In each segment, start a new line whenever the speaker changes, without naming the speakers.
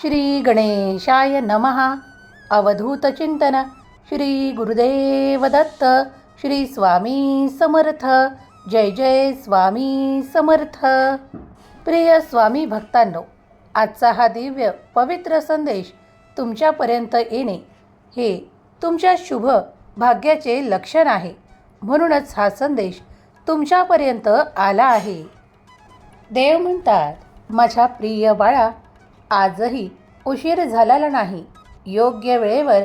श्री गणेशाय नमः। अवधूत चिंतन। श्री गुरुदेव दत्त। श्री स्वामी समर्थ। जय जय स्वामी समर्थ। प्रिय स्वामी भक्तांनो आजचा हा दिव्य पवित्र संदेश तुमच्यापर्यंत येणे हे तुमच्या शुभ भाग्याचे लक्षण आहे. म्हणूनच हा संदेश तुमच्यापर्यंत आला आहे. देव म्हणतात माझ्या प्रिय बाळा आजही उशीर झालेला नाही. योग्य वेळेवर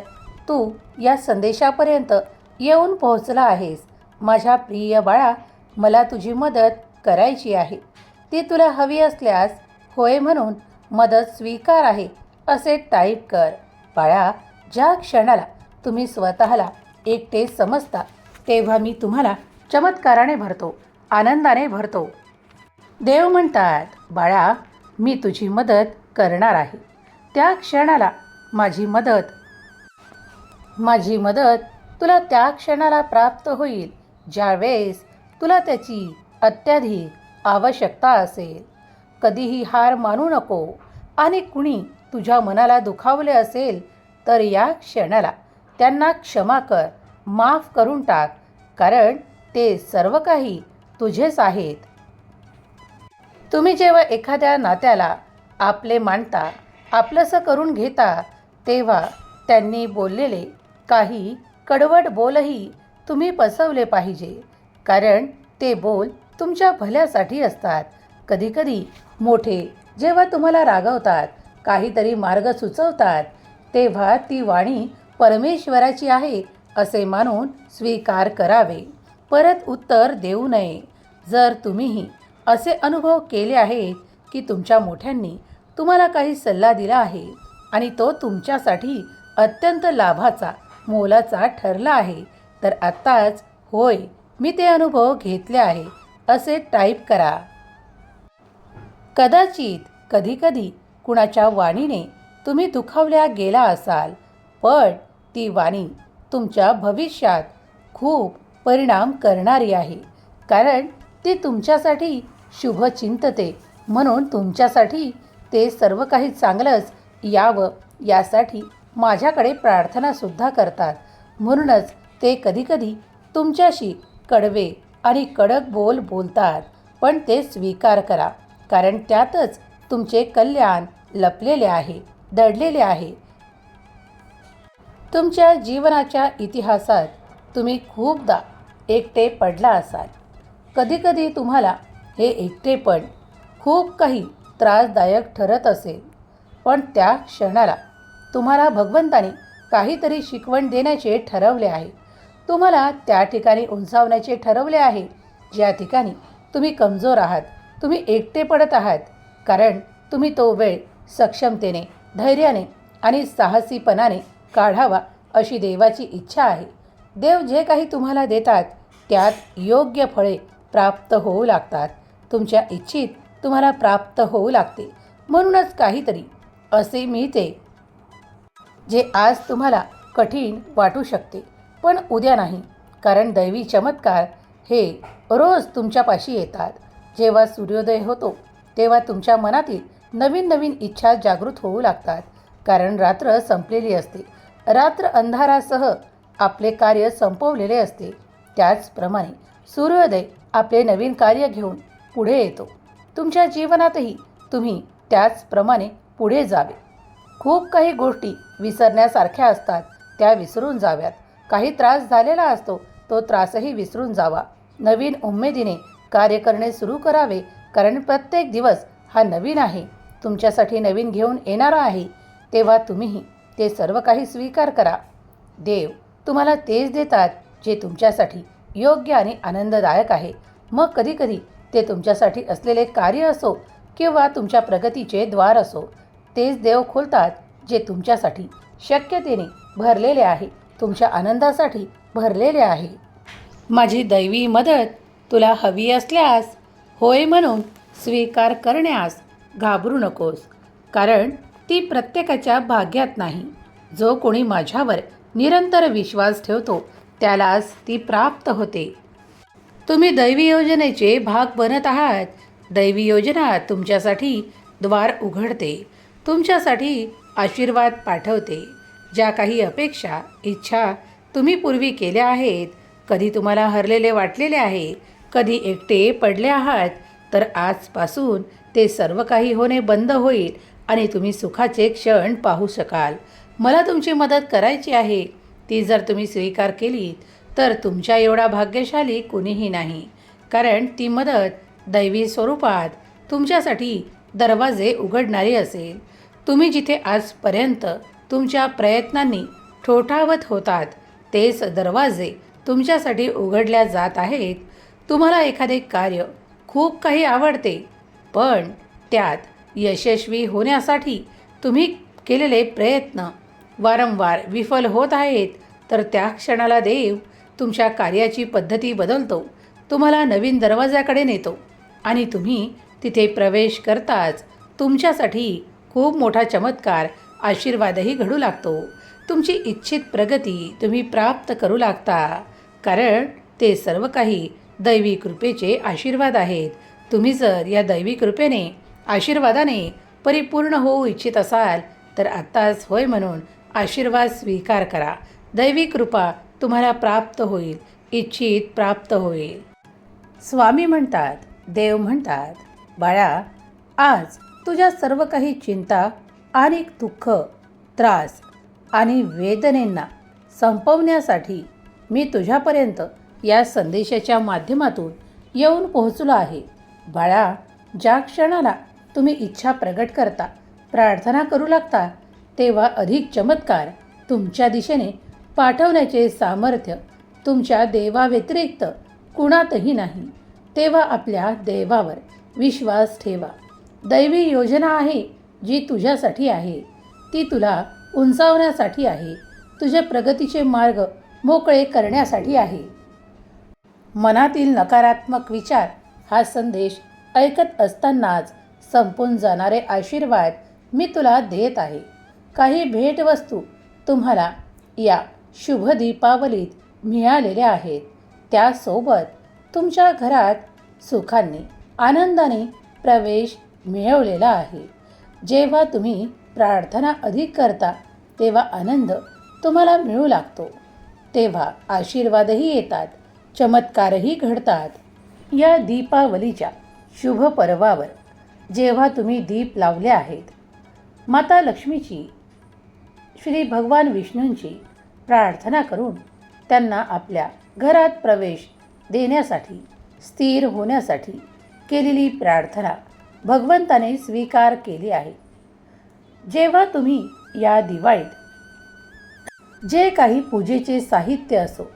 तू या संदेशापर्यंत येऊन पोहोचला आहेस. माझ्या प्रिय बाळा मला तुझी मदत करायची आहे. ती तुला हवी असल्यास होय म्हणून मदत स्वीकार आहे असे टाईप कर. बाळा ज्या क्षणाला तुम्ही स्वतःला एकटे समजता तेव्हा मी तुम्हाला चमत्काराने भरतो आनंदाने भरतो. देव म्हणतात बाळा मी तुझी मदत करणार आहे. त्या क्षणाला माझी मदत. माझी मदत तुला त्या क्षणाला प्राप्त होईल ज्यावेळेस तुला त्याची अत्याधिक आवश्यकता असेल. कधीही हार मानू नको आणि कुणी तुझ्या मनाला दुखावले असेल तर या क्षणाला त्यांना क्षमा कर माफ करून टाक कारण ते सर्व काही तुझेच आहेत. तुम्ही जेव्हा एखाद्या नात्याला आपले मानता आपलंसं करून घेता तेव्हा त्यांनी बोललेले काही कडवट बोलही तुम्ही पसवले पाहिजे. कारण ते बोल तुमच्या भल्यासाठी असतात. कधीकधी मोठे जेव्हा तुम्हाला रागवतात काहीतरी मार्ग सुचवतात तेव्हा ती वाणी परमेश्वराची आहे असे मानून स्वीकार करावे. परत उत्तर देऊ नये. जर तुम्हीही असे अनुभव केले आहेत की तुमच्या मोठ्यांनी तुम्हाला काही सल्ला दिला आहे आणि तो तुमच्यासाठी अत्यंत लाभाचा मोलाचा ठरला आहे. तर आत्ताच होय मी ते अनुभव घेतले आहे. असे टाईप करा. कदाचित कधीकधी कुणाच्या वाणीने तुम्ही दुखावल्या गेला असाल पण ती वाणी तुमच्या भविष्यात खूप परिणाम करणारी आहे. कारण ती तुमच्यासाठी शुभ चिंतते म्हणून तुमच्यासाठी ते सर्व काही चांगलंच यावं यासाठी माझ्याकडे प्रार्थनासुद्धा करतात. म्हणूनच ते कधीकधी तुमच्याशी कडवे आणि कडक बोल बोलतात पण ते स्वीकार करा कारण त्यातच तुमचे कल्याण लपलेले आहे दडलेले आहे. तुमच्या जीवनाच्या इतिहासात तुम्ही खूपदा एकटे पडला असाल. कधीकधी तुम्हाला हे एकटेपण खूप काही त्रासदायक ठरत असेल. पण त्या क्षणाला तुम्हाला भगवंताने काहीतरी शिकवण देण्याचे ठरवले आहे. तुम्हाला त्या ठिकाणी उंचावण्याचे ठरवले आहे. ज्या ठिकाणी तुम्ही कमजोर आहात तुम्ही एकटे पडत आहात कारण तुम्ही तो वेळ सक्षमतेने धैर्याने आणि साहसीपणाने काढावा अशी देवाची इच्छा आहे. देव जे काही तुम्हाला देतात त्यात योग्य फळे प्राप्त होऊ लागतात. तुमच्या इच्छित तुम्हाला प्राप्त होऊ लागते म्हणूनच काहीतरी असे मिळते जे आज तुम्हाला कठीण वाटू शकते. पण उद्या नाही कारण दैवी चमत्कार हे रोज तुमच्यापाशी येतात. जेव्हा सूर्योदय होतो तेव्हा तुमच्या मनातील नवीन नवीन इच्छा जागृत होऊ लागतात. कारण रात्र संपलेली असते. रात्र अंधारासह आपले कार्य संपवलेले असते. त्याचप्रमाणे सूर्योदय आपले नवीन कार्य घेऊन पुढे येतो. तुमच्या जीवनातही तुम्ही त्याचप्रमाणे पुढे जावे. खूप काही गोष्टी विसरण्यासारख्या असतात त्या विसरून जाव्यात. काही त्रास झालेला असतो तो त्रासही विसरून जावा. नवीन उमेदीने कार्य करणे सुरू करावे कारण प्रत्येक दिवस हा नवीन आहे. तुमच्यासाठी नवीन घेऊन येणारा आहे तेव्हा तुम्हीही ते सर्व काही स्वीकार करा. देव तुम्हाला तेच देतात जे तुमच्यासाठी योग्य आणि आनंददायक आहे. मग कधीकधी ते तुमच्यासाठी असलेले कार्य असो किंवा तुमच्या प्रगतीचे द्वार असो तेच देव खोलतात जे तुमच्यासाठी शक्यतेने भरलेले आहे तुमच्या आनंदासाठी भरलेले आहे. माझी दैवी मदत तुला हवी असल्यास होय म्हणून स्वीकार करण्यास घाबरू नकोस कारण ती प्रत्येकाच्या भाग्यात नाही. जो कोणी माझ्यावर निरंतर विश्वास ठेवतो त्यालाच ती प्राप्त होते. तुम्ही दैवी योजनेचे भाग बनत आहात. दैवी योजना तुमच्यासाठी द्वार उघडते. तुमच्यासाठी आशीर्वाद पाठवते. ज्या काही अपेक्षा इच्छा तुम्ही पूर्वी केल्या आहेत कधी तुम्हाला हरलेले वाटलेले आहे कधी एकटे पडले आहात तर आजपासून ते सर्व काही होणे बंद होईल आणि तुम्ही सुखाचे क्षण पाहू शकाल. मला तुमची मदत करायची आहे. ती जर तुम्ही स्वीकार केली तर तुमच्या एवढा भाग्यशाली कुणीही नाही. कारण ती मदत दैवी स्वरूपात तुमच्यासाठी दरवाजे उघडणारी असेल. तुम्ही जिथे आजपर्यंत तुमच्या प्रयत्नांनी ठोठावत होतात तेच दरवाजे तुमच्यासाठी उघडल्या जात आहेत. तुम्हाला एखादे कार्य खूप काही आवडते पण त्यात यशस्वी होण्यासाठी तुम्ही केलेले प्रयत्न वारंवार विफल होत आहेत तर त्या क्षणाला देव तुमच्या कार्याची पद्धती बदलतो. तुम्हाला नवीन दरवाजाकडे नेतो. आणि तुम्ही तिथे प्रवेश करताच तुमच्यासाठी खूप मोठा चमत्कार आशीर्वादही घडू लागतो. तुमची इच्छित प्रगती तुम्ही प्राप्त करू लागता. कारण ते सर्व काही दैवी कृपेचे आशीर्वाद आहेत. तुम्ही जर या दैवी कृपेने आशीर्वादाने परिपूर्ण होऊ इच्छित असाल तर आत्ताच होय म्हणून आशीर्वाद स्वीकार करा. दैवी कृपा तुम्हाला प्राप्त होईल इच्छित प्राप्त होईल. स्वामी म्हणतात देव म्हणतात बाळा आज तुझ्या सर्व काही चिंता आणि दुःख त्रास आणि वेदनेंना संपवण्यासाठी मी तुझ्यापर्यंत या संदेशाच्या माध्यमातून येऊन पोहोचलो आहे. बाळा ज्या क्षणाला तुम्ही इच्छा प्रगट करता प्रार्थना करू लागता तेव्हा अधिक चमत्कार तुमच्या दिशेने पाठवण्याचे सामर्थ्य तुमच्या देवाव्यतिरिक्त कुणातही नाही. तेव्हा आपल्या देवावर विश्वास ठेवा. दैवी योजना आहे जी तुझ्यासाठी आहे. ती तुला उंचावण्यासाठी आहे. तुझ्या प्रगतीचे मार्ग मोकळे करण्यासाठी आहे. मनातील नकारात्मक विचार हा संदेश ऐकत असतानाच संपून जाणारे आशीर्वाद मी तुला देत आहे. काही भेटवस्तू तुम्हाला या शुभ दीपावलीत मिळालेल्या आहेत. त्यासोबत तुमच्या घरात सुखांनी आनंदाने प्रवेश मिळवलेला आहे. जेव्हा तुम्ही प्रार्थना अधिक करता तेव्हा आनंद तुम्हाला मिळू लागतो. तेव्हा आशीर्वादही येतात चमत्कारही घडतात. या दीपावलीच्या शुभ पर्वावर जेव्हा तुम्ही दीप लावले आहेत माता लक्ष्मीची श्री भगवान विष्णूंची प्रार्थना करून त्यांना आपल्या घरात प्रवेश देण्यासाठी स्थिर होण्यासाठी केलेली प्रार्थना भगवंताने स्वीकार केली आहे. जेव्हा तुम्ही या दिवाळीत जे काही पूजेचे साहित्य असो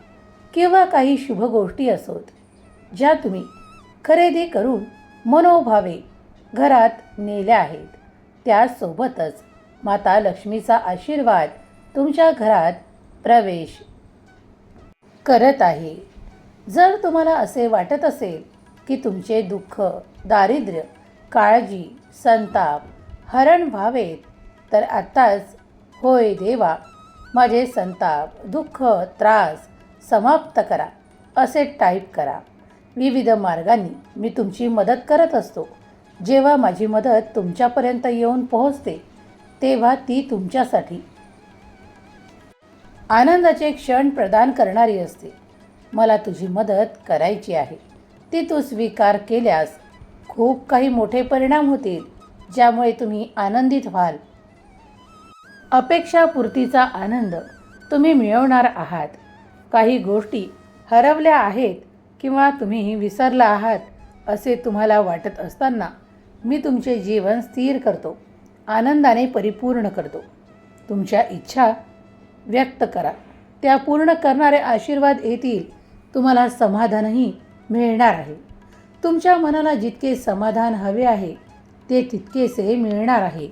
किंवा काही शुभ गोष्टी असोत ज्या तुम्ही खरेदी करून मनोभावे घरात नेल्या आहेत त्यासोबतच माता लक्ष्मीचा आशीर्वाद तुमच्या घरात प्रवेश. करत आहे. जर तुम्हाला असे वाटत असेल की तुमचे दुःख दारिद्र्य काळजी संताप हरण व्हावेत तर आत्ताच होय देवा माझे संताप दुःख त्रास समाप्त करा. असे टाईप करा. विविध मार्गांनी मी तुमची मदत करत असतो. जेव्हा माझी मदत तुमच्यापर्यंत येऊन पोहोचते तेव्हा ती तुमच्यासाठी आनंदाचे क्षण प्रदान करणारी असते. मला तुझी मदत करायची आहे. ती तू स्वीकार केल्यास खूप काही मोठे परिणाम होतील ज्यामुळे तुम्ही आनंदित व्हाल. अपेक्षापूर्तीचा आनंद तुम्ही मिळवणार आहात. काही गोष्टी हरवल्या आहेत किंवा तुम्ही विसरला आहात असे तुम्हाला वाटत असताना मी तुमचे जीवन स्थिर करतो. आनंदाने परिपूर्ण करतो. तुमच्या इच्छा व्यक्त करा. त्या पूर्ण करणारे आशीर्वाद येतील. तुम्हाला समाधानही मिळणार आहे. तुमच्या मनाला जितके समाधान हवे आहे ते तितकेसे मिळणार आहे.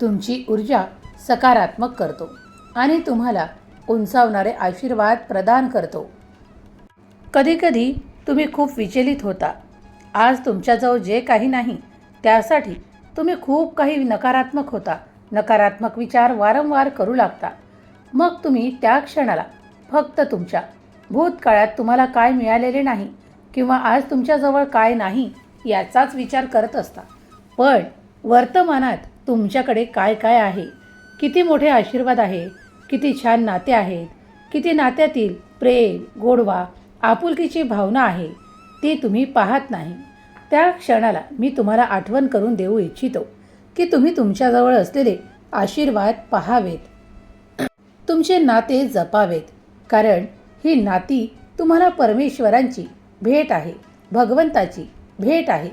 तुमची ऊर्जा सकारात्मक करतो आणि तुम्हाला उंचावणारे आशीर्वाद प्रदान करतो. कधीकधी तुम्ही खूप विचलित होता. आज तुमच्याजवळ जे काही नाही त्यासाठी तुम्ही खूप काही नकारात्मक होता. नकारात्मक विचार वारंवार करू लागतात मग तुम्ही त्या क्षणाला फक्त तुमच्या भूतकाळात तुम्हाला काय मिळालेले नाही किंवा आज तुमच्याजवळ काय नाही याचाच विचार करत असता. पण वर्तमानात तुमच्याकडे काय काय आहे? किती मोठे आशीर्वाद आहे? किती छान नाते आहेत? किती नात्यातील प्रेम गोडवा आपुलकीची भावना आहे? ती तुम्ही पाहत नाही. त्या क्षणाला मी तुम्हाला आठवण करून देऊ इच्छितो. की तुम्ही तुमच्याजवळ असलेले आशीर्वाद पाहावेत. तुमचे नाते जपावेत कारण ही नाती तुम्हाला परमेश्वरांची भेट आहे भगवंताची भेट आहे.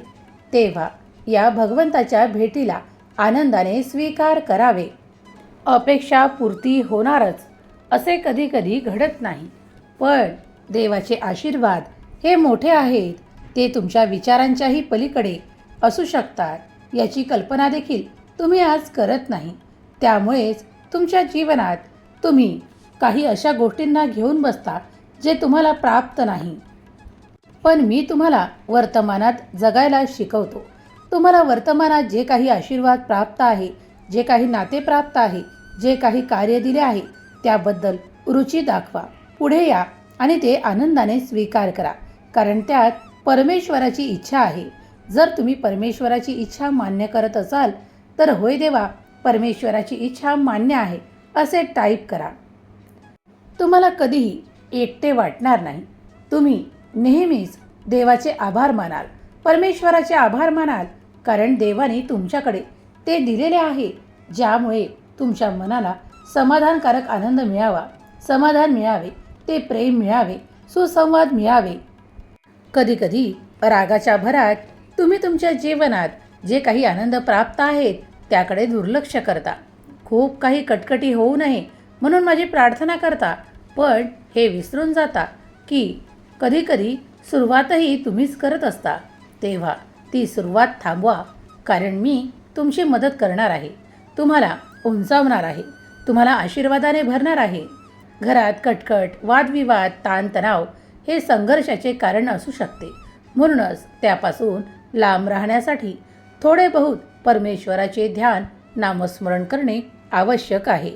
तेव्हा या भगवंताच्या भेटीला आनंदाने स्वीकार करावे. अपेक्षा पूर्ती होणारच असे कधी कधी घडत नाही. पण देवाचे आशीर्वाद हे मोठे आहेत ते तुमच्या विचारांच्याही पलीकडे असू शकतात. याची कल्पना देखील तुम्ही आज करत नाही. त्यामुळेच तुमच्या जीवनात तुम्ही काही अशा गोष्टींना घेऊन बसता जे तुम्हाला प्राप्त नाही. पण मी तुम्हाला वर्तमानात जगायला शिकवतो. तुम्हाला वर्तमानात जे काही आशीर्वाद प्राप्त आहे जे काही नाते प्राप्त आहे जे काही कार्य दिले आहे त्याबद्दल रुची दाखवा. पुढे या आणि ते आनंदाने स्वीकार करा. कारण त्यात परमेश्वराची इच्छा आहे. जर तुम्ही परमेश्वराची इच्छा मान्य करत असाल तर होय देवा परमेश्वराची इच्छा मान्य आहे असे टाईप करा. तुम्हाला कधीही एकटे वाटणार नाही. तुम्ही नेहमीच देवाचे आभार मानाल परमेश्वराचे आभार मानाल कारण देवाने तुमच्याकडे ते दिलेले आहे ज्यामुळे तुमच्या मनाला समाधानकारक आनंद मिळावा समाधान मिळावे ते प्रेम मिळावे सुसंवाद मिळावे. कधीकधी रागाच्या भरात तुम्ही तुमच्या जीवनात जे काही आनंद प्राप्त आहेत त्याकडे दुर्लक्ष करता. खूप काही कटकटी होऊ नये म्हणून माझी प्रार्थना करता. पण हे विसरून जाता की कधीकधी सुरुवातही तुम्हीच करत असता. तेव्हा ती सुरुवात थांबवा कारण मी तुमची मदत करणार आहे. तुम्हाला उंचावणार आहे. तुम्हाला आशीर्वादाने भरणार आहे. घरात कटकट वादविवाद ताणतणाव हे संघर्षाचे कारण असू शकते. म्हणूनच त्यापासून लांब राहण्यासाठी थोडे बहुत परमेश्वराचे ध्यान नामस्मरण करणे आवश्यक आहे.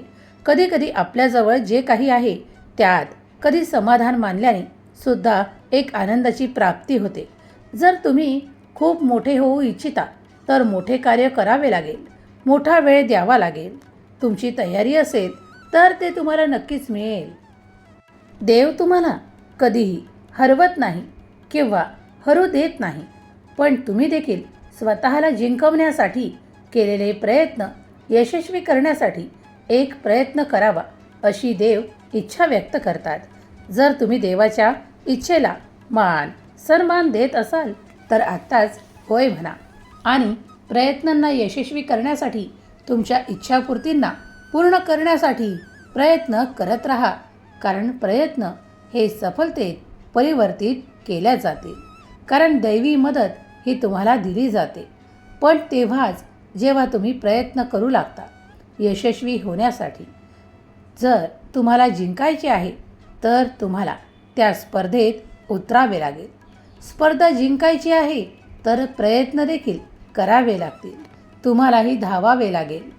कधीकधी आपल्याजवळ जे काही आहे त्यात कधी समाधान मानल्याने सुद्धा एक आनंदाची प्राप्ती होते. जर तुम्ही खूप मोठे होऊ इच्छिता तर मोठे कार्य करावे लागेल. मोठा वेळ द्यावा लागेल. तुमची तयारी असेल तर ते तुम्हाला नक्कीच मिळेल. देव तुम्हाला कधीही हरवत नाही किंवा हरू देत नाही. पण तुम्ही देखील स्वतःला जिंकवण्यासाठी केलेले प्रयत्न यशस्वी करण्यासाठी एक प्रयत्न करावा अशी देव इच्छा व्यक्त करतात. जर तुम्ही देवाच्या इच्छेला मान सन्मान देत असाल तर आत्ताच होय म्हणा. आणि प्रयत्नांना यशस्वी करण्यासाठी तुमच्या इच्छापूर्तींना पूर्ण करण्यासाठी प्रयत्न करत राहा कारण प्रयत्न हे सफलतेत परिवर्तित केल्या जाते. कारण दैवी मदत ही तुम्हाला दिली जाते. पण तेव्हाच जेव्हा तुम्ही प्रयत्न करू लागता यशस्वी होण्यासाठी. जर तुम्हाला जिंकायचे आहे तर तुम्हाला त्या स्पर्धेत उतरावे लागेल. स्पर्धा जिंकायची आहे तर प्रयत्न देखील करावे लागतील. तुम्हालाही धावावे लागेल.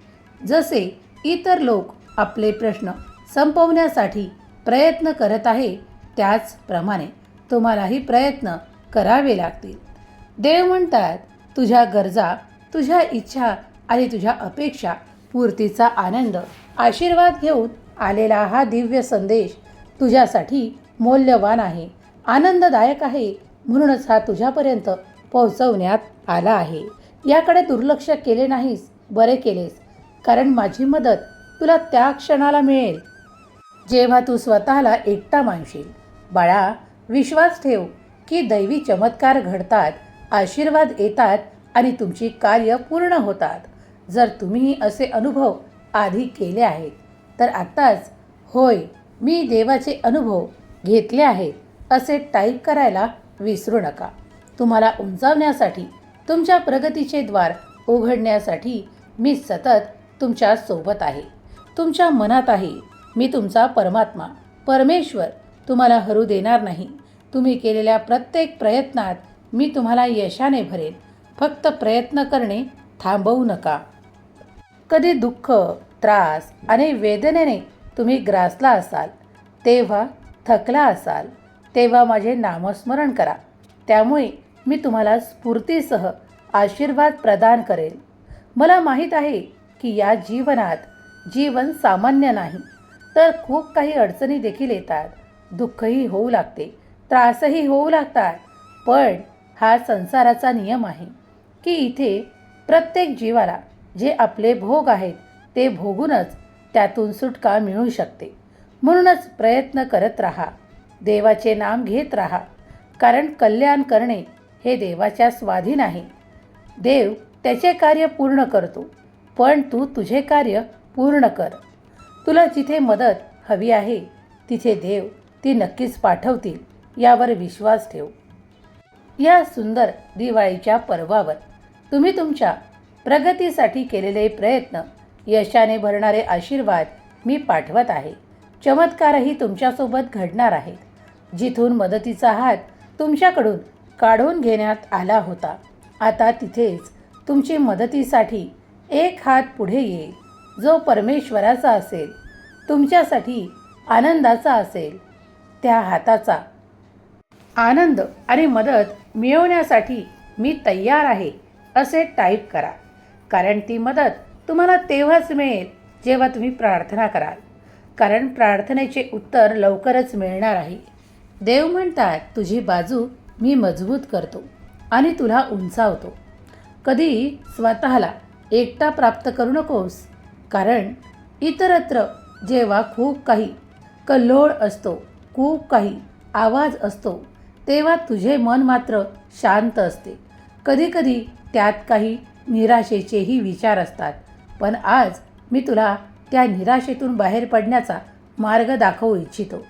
जसे इतर लोक आपले प्रश्न संपवण्यासाठी प्रयत्न करत आहे त्याचप्रमाणे तुम्हालाही प्रयत्न करावे लागतील. देव म्हणतात तुझ्या गरजा तुझ्या इच्छा आणि तुझ्या अपेक्षा पूर्तीचा आनंद आशीर्वाद घेऊन आलेला हा दिव्य संदेश तुझ्यासाठी मौल्यवान आहे आनंददायक आहे म्हणूनच हा तुझ्यापर्यंत पोहोचवण्यात आला आहे. याकडे दुर्लक्ष केले नाहीस बरे केलेस कारण माझी मदत तुला त्या क्षणाला मिळेल. जेव्हा तू स्वतःला एकटा मानशील बाळा विश्वास ठेव की दैवी चमत्कार घडतात आशीर्वाद येतात आणि तुमची कार्य पूर्ण होतात. जर तुम्ही असे अनुभव आधी केले आहेत तर आत्ताच होय मी देवाचे अनुभव घेतले आहेत असे टाईप करायला विसरू नका. तुम्हाला उंचावण्यासाठी तुमच्या प्रगतीचे द्वार उघडण्यासाठी मी सतत तुमच्यासोबत आहे. तुमच्या मनात आहे मी तुमचा परमात्मा परमेश्वर तुम्हाला हरू देणार नाही. तुम्ही केलेल्या प्रत्येक प्रयत्नात मी तुम्हाला यशाने भरेन फक्त प्रयत्न करणे थांबवू नका. कधी दुःख त्रास आणि वेदनेने तुम्ही ग्रासला असाल तेव्हा थकला असाल तेव्हा माझे नामस्मरण करा. त्यामुळे मी तुम्हाला स्फूर्तीसह आशीर्वाद प्रदान करेल. मला माहीत आहे की या जीवनात जीवन सामान्य नाही तर खूप काही अडचणी देखील येतात. दुःखही होऊ लागते त्रासही होऊ लागतात पण हा संसाराचा नियम आहे की इथे प्रत्येक जीवाला जे आपले भोग आहेत ते भोगूनच त्यातून सुटका मिळू शकते. म्हणूनच प्रयत्न करत राहा देवाचे नाम घेत राहा कारण कल्याण करणे हे देवाच्या स्वाधीन आहे. देव त्याचे कार्य पूर्ण करतो पण तू तुझे कार्य पूर्ण कर. तुला जिथे मदत हवी आहे तिथे देव ती नक्कीच पाठवतील यावर विश्वास ठेव. या सुंदर दिवाळीच्या पर्वावर तुम्ही तुमच्या प्रगतीसाठी केलेले प्रयत्न यशाने भरणारे आशीर्वाद मी पाठवत आहे. चमत्कारही तुमच्यासोबत घडणार आहेत जिथून मदतीचा हात तुमच्याकडून काढून घेण्यात आला होता. आता तिथेच तुमची मदतीसाठी एक हात पुढे येईल. जो परमेश्वराचा असेल तुमच्यासाठी आनंदाचा असेल त्या हाताचा आनंद आणि मदत मिळवण्यासाठी मी तयार आहे असे टाईप करा. कारण ती मदत तुम्हाला तेव्हाच मिळेल जेव्हा तुम्ही प्रार्थना कराल. कारण प्रार्थनेचे उत्तर लवकरच मिळणार आहे. देव म्हणतात तुझी बाजू मी मजबूत करतो आणि तुला उंचावतो. कधी स्वतःला एकटा प्राप्त करू नकोस. कारण इतरत्र जेव्हा खूप काही कल्लोळ असतो खूप काही आवाज असतो तेव्हा तुझे मन मात्र शांत असते. कधीकधी त्यात काही निराशेचेही विचार असतात. पण आज मी तुला त्या निराशेतून बाहेर पडण्याचा मार्ग दाखवू इच्छितो.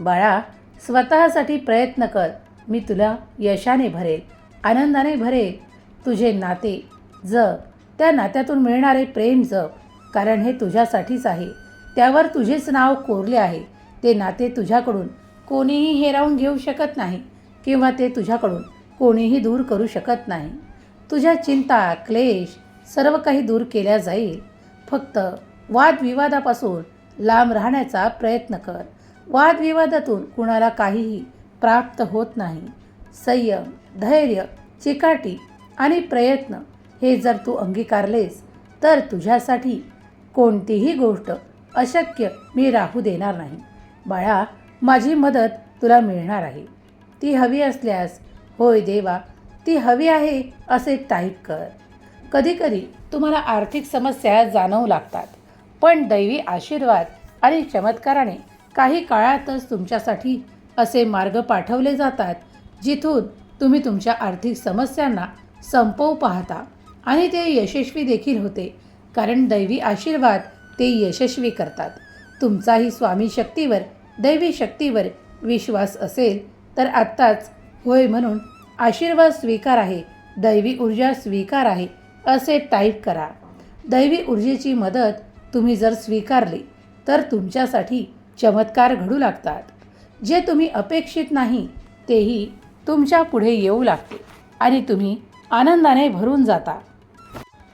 बाळा स्वतःसाठी प्रयत्न कर. मी तुला यशाने भरेल आनंदाने भरेल. तुझे नाते जग. त्या नात्यातून मिळणारे प्रेम जग. कारण हे तुझ्यासाठीच आहे. त्यावर तुझेच नाव कोरले आहे. ते नाते तुझ्याकडून कोणीही हेरावून घेऊ शकत नाही. किंवा ते तुझ्याकडून कोणीही दूर करू शकत नाही. तुझ्या चिंता क्लेश सर्व काही दूर केल्या जाईल. फक्त वादविवादापासून लांब राहण्याचा प्रयत्न कर. वादविवादातून कुणाला काहीही प्राप्त होत नाही. संयम धैर्य चिकाटी आणि प्रयत्न हे जर तू अंगीकारलेस तर तुझ्यासाठी कोणतीही गोष्ट अशक्य मी राहू देणार नाही. बाळा माझी मदत तुला मिळणार आहे. ती हवी असल्यास होय देवा ती हवी आहे असे टाईप कर. कधीकधी तुम्हाला आर्थिक समस्या जाणवू लागतात पण दैवी आशीर्वाद आणि चमत्काराने काही काळातच तुमच्यासाठी असे मार्ग पाठवले जातात जिथून तुम्ही तुमच्या आर्थिक समस्यांना संपवू पाहता आणि ते यशस्वी देखील होते कारण दैवी आशीर्वाद ते यशस्वी करतात. तुमचाही स्वामी शक्तीवर दैवी शक्तीवर विश्वास असेल तर आत्ताच होय म्हणून आशीर्वाद स्वीकार आहे दैवी ऊर्जा स्वीकार आहे असे टाईप करा. दैवी ऊर्जेची मदत तुम्ही जर स्वीकारली तर तुमच्यासाठी चमत्कार घडू लागतात. जे तुम्ही अपेक्षित नाही तेही तुमच्यापुढे येऊ लागते आणि तुम्ही आनंदाने भरून जाता.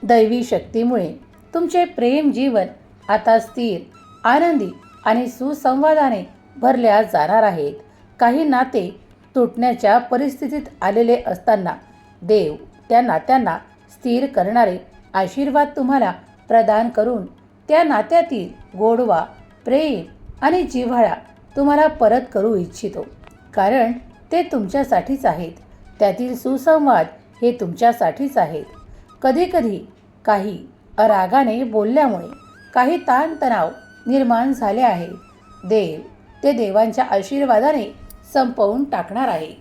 दैवी शक्तीमुळे तुमचे प्रेम जीवन आता स्थिर आनंदी आणि सुसंवादाने भरल्या जाणार आहेत. काही नाते तुटण्याच्या परिस्थितीत आलेले असताना देव त्या नात्यांना स्थिर करणारे आशीर्वाद तुम्हाला प्रदान करून त्या नात्यातील गोडवा प्रेम आणि जिव्हाळा तुम्हाला परत करू इच्छितो. कारण ते तुमच्यासाठीच आहेत. त्यातील सुसंवाद हे तुमच्यासाठीच आहेत. कधीकधी काही अरागाने बोलल्यामुळे काही ताणतणाव निर्माण झाले आहे. देव ते देवांच्या आशीर्वादाने संपवून टाकणार आहे.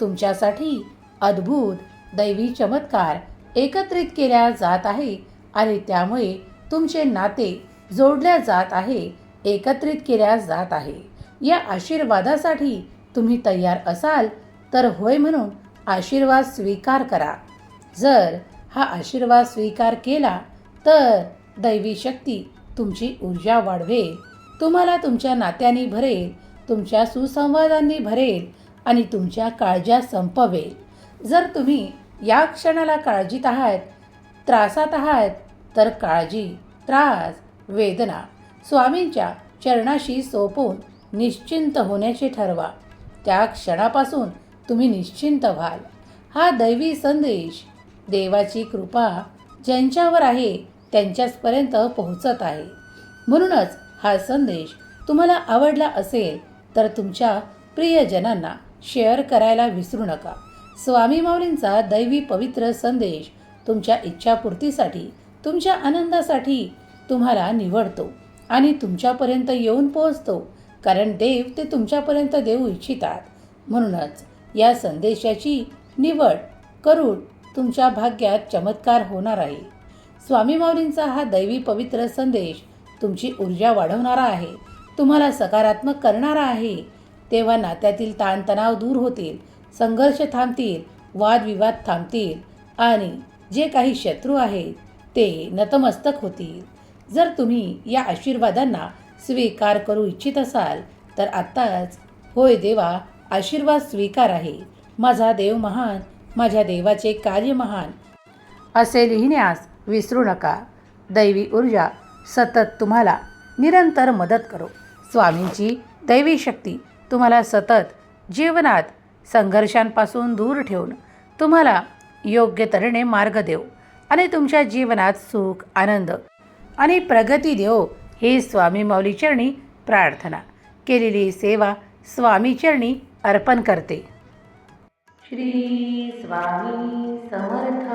तुमच्यासाठी अद्भुत दैवी चमत्कार एकत्रित केल्या जात आहे आणि त्यामुळे तुमचे नाते जोडल्या जात आहे एकत्रित केल्या जात आहे. या आशीर्वादासाठी तुम्ही तयार असाल तर होय म्हणून आशीर्वाद स्वीकार करा. जर हा आशीर्वाद स्वीकार केला तर दैवी शक्ती तुमची ऊर्जा वाढवेल. तुम्हाला तुमच्या नात्याने भरेल. तुमच्या सुसंवादांनी भरेल आणि तुमच्या काळज्या संपवेल. जर तुम्ही या क्षणाला काळजीत आहात त्रासात आहात तर काळजी त्रास वेदना स्वामींच्या चरणाशी सोपून निश्चिंत होण्याचे ठरवा. त्या क्षणापासून तुम्ही निश्चिंत व्हाल. हा दैवी संदेश देवाची कृपा ज्यांच्यावर आहे त्यांच्याचपर्यंत पोहोचत आहे. म्हणूनच हा संदेश तुम्हाला आवडला असेल तर तुमच्या प्रियजनांना शेअर करायला विसरू नका. स्वामी माऊलींचा दैवी पवित्र संदेश तुमच्या इच्छापूर्तीसाठी तुमच्या आनंदासाठी तुम्हाला निवडतो आणि तुमच्यापर्यंत येऊन पोहोचतो कारण देव ते तुमच्यापर्यंत देऊ इच्छितात. म्हणूनच या संदेशाची निवड करून तुमच्या भाग्यात चमत्कार होणार आहे. स्वामी माऊलींचा हा दैवी पवित्र संदेश तुमची ऊर्जा वाढवणारा आहे. तुम्हाला सकारात्मक करणारा आहे. तेव्हा नात्यातील ताणतणाव दूर होतील संघर्ष थांबतील वादविवाद थांबतील आणि जे काही शत्रू आहेत ते नतमस्तक होतील. जर तुम्ही या आशीर्वादांना स्वीकार करू इच्छित असाल तर आत्ताच होय देवा आशीर्वाद स्वीकार आहे. माझा देव महान माझ्या देवाचे कार्य महान. असे लिहिण्यास विसरू नका. दैवी ऊर्जा सतत तुम्हाला निरंतर मदत करो. स्वामींची दैवी शक्ती तुम्हाला सतत जीवनात संघर्षांपासून दूर ठेवून तुम्हाला योग्य तऱ्हेने मार्ग देव आणि तुमच्या जीवनात सुख आनंद आणि प्रगती देव हे स्वामी माऊलीचरणी प्रार्थना. केलेली सेवा स्वामीचरणी अर्पण करते. श्री स्वामी समर्थ.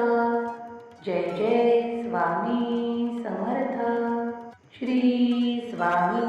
जय जय स्वामी समर्थ. श्री स्वामी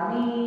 me.